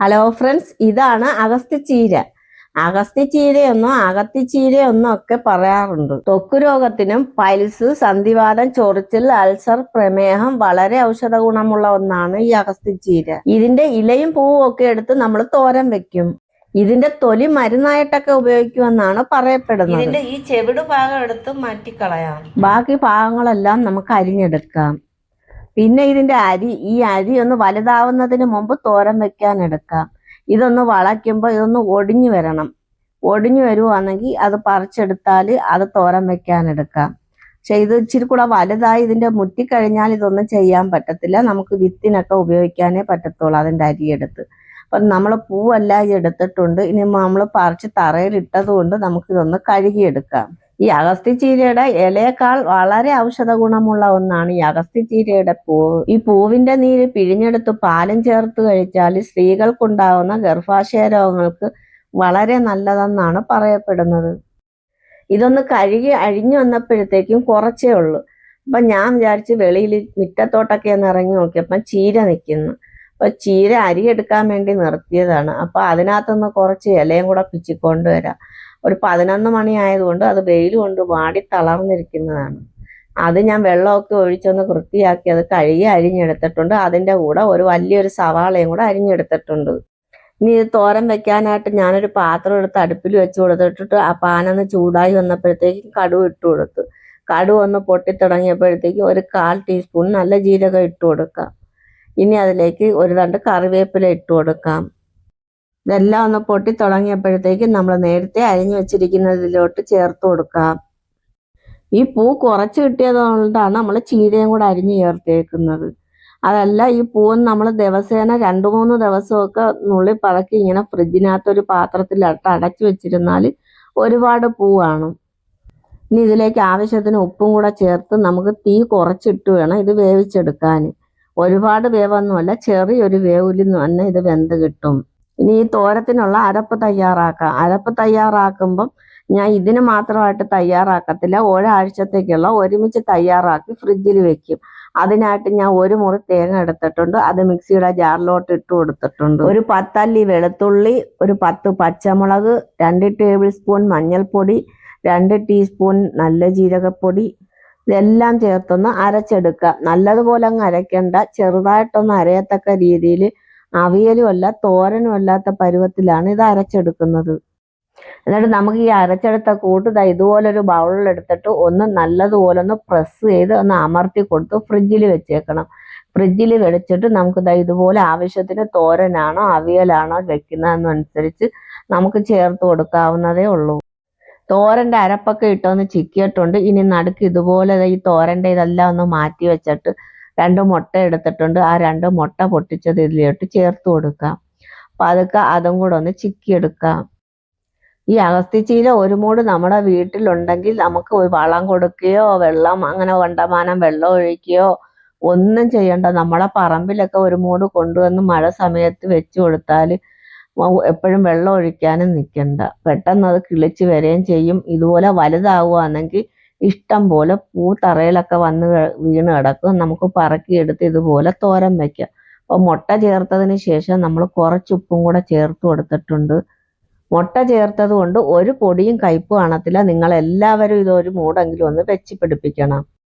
Hello friends ഇതാണ് അഗസ്തി ചീര. അഗസ്തി ചീരയൊന്നും അകത്തി ചീരയൊന്നും ഒക്കെ പറയാറുണ്ട്. ത്വക്ക് രോഗത്തിനും പൈൽസ് സന്ധിവാദം ചൊറിച്ചിൽ അൾസർ പ്രമേഹം വളരെ ഔഷധ ഗുണമുള്ള ഒന്നാണ് ഈ അഗസ്ത്യച്ചീര ഇതിന്റെ ഇലയും പൂവും ഒക്കെ എടുത്ത് നമ്മൾ തോരൻ വെക്കും. ഇതിന്റെ തൊലി മരുന്നായിട്ടൊക്കെ ഉപയോഗിക്കുമെന്നാണ് പറയപ്പെടുന്നത്. ഇതിന്റെ ഈ ചെവിട് ഭാഗം എടുത്ത് മാറ്റിക്കളയാം. ബാക്കി ഭാഗങ്ങളെല്ലാം നമുക്ക് അരിഞ്ഞെടുക്കാം. പിന്നെ ഇതിന്റെ അരി ഈ അരി ഒന്ന് വലുതാവുന്നതിന് മുമ്പ് തോരൻ വെക്കാൻ എടുക്കാം. ഇതൊന്ന് വളയ്ക്കുമ്പോൾ ഇതൊന്ന് ഒടിഞ്ഞു വരണം. ഒടിഞ്ഞു വരുവാണെങ്കിൽ അത് പറിച്ചെടുത്താൽ അത് തോരൻ വെക്കാൻ എടുക്കാം. പക്ഷെ ഇത് ഇച്ചിരി കൂടെ വലുതായി ഇതിന്റെ മുറ്റിക്കഴിഞ്ഞാൽ ഇതൊന്നും ചെയ്യാൻ പറ്റത്തില്ല. നമുക്ക് വിത്തിനൊക്കെ ഉപയോഗിക്കാനേ പറ്റത്തുള്ളൂ അതിന്റെ അരിയെടുത്ത് അപ്പം നമ്മൾ പൂവെല്ലാം എടുത്തിട്ടുണ്ട്. ഇനി നമ്മൾ പറിച്ച് തറയിലിട്ടത് കൊണ്ട് നമുക്കിതൊന്ന് കഴുകിയെടുക്കാം. ഈ അഗസ്ത്യച്ചീരയുടെ ഇലയേക്കാൾ വളരെ ഔഷധ ഗുണമുള്ള ഒന്നാണ് ഈ അഗസ്ത്യച്ചീരയുടെ പൂവ് ഈ പൂവിന്റെ നീര് പിഴിഞ്ഞെടുത്ത് പാലും ചേർത്ത് കഴിച്ചാൽ സ്ത്രീകൾക്കുണ്ടാവുന്ന ഗർഭാശയ രോഗങ്ങൾക്ക് വളരെ നല്ലതെന്നാണ് പറയപ്പെടുന്നത്. ഇതൊന്ന് കഴുകി അഴിഞ്ഞു വന്നപ്പോഴത്തേക്കും കുറച്ചേ ഉള്ളൂ. അപ്പം ഞാൻ വിചാരിച്ച് വെളിയിൽ മുറ്റത്തോട്ടൊക്കെ ഒന്ന് ഇറങ്ങി നോക്കിയപ്പം ചീര നിൽക്കുന്നു. അപ്പൊ ചീര അരി എടുക്കാൻ വേണ്ടി നിർത്തിയതാണ്. അപ്പൊ അതിനകത്തുനിന്ന് കുറച്ച് ഇലയും കൂടെ പിച്ചിക്കൊണ്ട് വരാം. ഒരു പതിനൊന്ന് മണി ആയതുകൊണ്ട് അത് വെയിൽ കൊണ്ട് വാടി തളർന്നിരിക്കുന്നതാണ്. അത് ഞാൻ വെള്ളമൊക്കെ ഒഴിച്ചൊന്ന് വൃത്തിയാക്കി അത് കഴുകി അരിഞ്ഞെടുത്തിട്ടുണ്ട്. അതിന്റെ കൂടെ ഒരു വലിയൊരു സവാളയും കൂടെ അരിഞ്ഞെടുത്തിട്ടുണ്ട്. ഇനി ഇത് തോരൻ വെക്കാനായിട്ട് ഞാനൊരു പാത്രം എടുത്ത് അടുപ്പിൽ വെച്ച് കൊടുത്തിട്ടിട്ട് ആ പാനൊന്ന് ചൂടായി വന്നപ്പോഴത്തേക്കും കടുവ് ഇട്ട് കൊടുത്തു. കടുവ് ഒന്ന് പൊട്ടിത്തുടങ്ങിയപ്പോഴത്തേക്കും ഒരു കാൽ ടീസ്പൂൺ നല്ല ജീരകം ഇട്ട് കൊടുക്കാം. ഇനി അതിലേക്ക് ഒരു രണ്ട് കറിവേപ്പില ഇട്ട് കൊടുക്കാം. ഇതെല്ലാം ഒന്ന് പൊട്ടി തുടങ്ങിയപ്പോഴത്തേക്കും നമ്മൾ നേരത്തെ അരിഞ്ഞു വെച്ചിരിക്കുന്നതിലോട്ട് ചേർത്ത് കൊടുക്കാം ഈ പൂ കുറച്ച് കിട്ടിയത് കൊണ്ടാണ് നമ്മൾ ചീരയും കൂടെ അരിഞ്ഞു ചേർത്തേക്കുന്നത്. അതല്ല ഈ പൂവ് നമ്മൾ ദിവസേന രണ്ട് മൂന്ന് ദിവസമൊക്കെ നുള്ളി പറക്കി ഇങ്ങനെ ഫ്രിഡ്ജിനകത്ത് ഒരു പാത്രത്തിലിട്ട് അടച്ചു വെച്ചിരുന്നാൽ ഒരുപാട് പൂവാണ് ഇനി ഇതിലേക്ക് ആവശ്യത്തിന് ഉപ്പും കൂടെ ചേർത്ത് നമുക്ക് തീ കുറച്ചിട്ട് വേണം ഇത് വേവിച്ചെടുക്കാൻ. ഒരുപാട് വേവൊന്നുമല്ല ചെറിയൊരു വേവിൽ തന്നെ ഇത് വെന്ത് കിട്ടും. ഇനി ഈ തോരത്തിനുള്ള അരപ്പ് തയ്യാറാക്കാം. അരപ്പ് തയ്യാറാക്കുമ്പം ഞാൻ ഇതിന് മാത്രമായിട്ട് തയ്യാറാക്കത്തില്ല. ഒരാഴ്ചത്തേക്കുള്ള ഒരുമിച്ച് തയ്യാറാക്കി ഫ്രിഡ്ജിൽ വെക്കും. അതിനായിട്ട് ഞാൻ ഒരു മുറി തേങ്ങ എടുത്തിട്ടുണ്ട്. അത് മിക്സിയുടെ ജാറിലോട്ട് ഇട്ട് കൊടുത്തിട്ടുണ്ട്. ഒരു പത്തല്ലി വെളുത്തുള്ളി ഒരു പത്ത് പച്ചമുളക് രണ്ട് ടേബിൾ സ്പൂൺ മഞ്ഞൾപ്പൊടി രണ്ട് ടീസ്പൂൺ നല്ല ജീരകപ്പൊടി. ഇതെല്ലാം ചേർത്തൊന്ന് അരച്ചെടുക്കുക. നല്ലതുപോലെ അങ്ങ് അരയ്ക്കണ്ട. ചെറുതായിട്ടൊന്ന് അരയത്തക്ക രീതിയിൽ അവിയലും അല്ല തോരനും അല്ലാത്ത പരുവത്തിലാണ് ഇത് അരച്ചെടുക്കുന്നത്. എന്നിട്ട് നമുക്ക് ഈ അരച്ചെടുത്ത കൂട്ട് ദാ ഇതുപോലൊരു ബൗളിൽ എടുത്തിട്ട് ഒന്ന് നല്ലതുപോലെ ഒന്ന് പ്രസ് ചെയ്ത് ഒന്ന് അമർത്തി കൊടുത്ത് ഫ്രിഡ്ജിൽ വെച്ചേക്കണം. ഫ്രിഡ്ജിൽ വെച്ചിട്ട് നമുക്ക് ദാ ഇതുപോലെ ആവശ്യത്തിന് തോരനാണോ അവിയലാണോ വെക്കുന്നതെന്നനുസരിച്ച് നമുക്ക് ചേർത്ത് കൊടുക്കാവുന്നതേ ഉള്ളൂ. തോരന്റെ അരപ്പൊക്കെ ഇട്ടൊന്ന് ചിക്കിയിട്ടുണ്ട്. ഇനി നടുക്ക് ഇതുപോലെ ഈ തോരന്റെ ഇതെല്ലാം ഒന്ന് മാറ്റി വെച്ചിട്ട് രണ്ട് മുട്ട എടുത്തിട്ടുണ്ട്. ആ രണ്ട് മുട്ട പൊട്ടിച്ചത് ഇതിലോട്ട് ചേർത്ത് കൊടുക്കാം. പതുക്കെ അതും കൂടെ ഒന്ന് ചിക്കിയെടുക്കാം. ഈ അഗസ്തിച്ചീല ഒരു മൂട് നമ്മുടെ വീട്ടിലുണ്ടെങ്കിൽ നമുക്ക് വളം കൊടുക്കുകയോ വെള്ളം അങ്ങനെ വണ്ടമാനം വെള്ളം ഒഴിക്കുകയോ ഒന്നും ചെയ്യണ്ട. നമ്മളെ പറമ്പിലൊക്കെ ഒരു മൂട് കൊണ്ടുവന്ന് മഴ സമയത്ത് വെച്ച് കൊടുത്താൽ എപ്പോഴും വെള്ളം ഒഴിക്കാനും നിൽക്കണ്ട പെട്ടെന്ന് അത് കിളിച്ച് വരികയും ചെയ്യും. ഇതുപോലെ വലുതാവുകയാണെങ്കിൽ ഇഷ്ടം പോലെ പൂ തറയിലൊക്കെ വന്ന് വീണ് കിടക്കും. നമുക്ക് പറക്കിയെടുത്ത് ഇതുപോലെ തോരൻ വെക്കാം. അപ്പോൾ മുട്ട ചേർത്തതിന് ശേഷം നമ്മൾ കുറച്ച് ഉപ്പും കൂടെ ചേർത്ത് കൊടുത്തിട്ടുണ്ട്. മുട്ട ചേർത്തത് കൊണ്ട് ഒരു പൊടിയും കയ്പ് കാണത്തില്ല നിങ്ങൾ എല്ലാവരും ഇതൊരു മൂടെങ്കിലും ഒന്ന് വെച്ച് പിടിപ്പിക്കണം.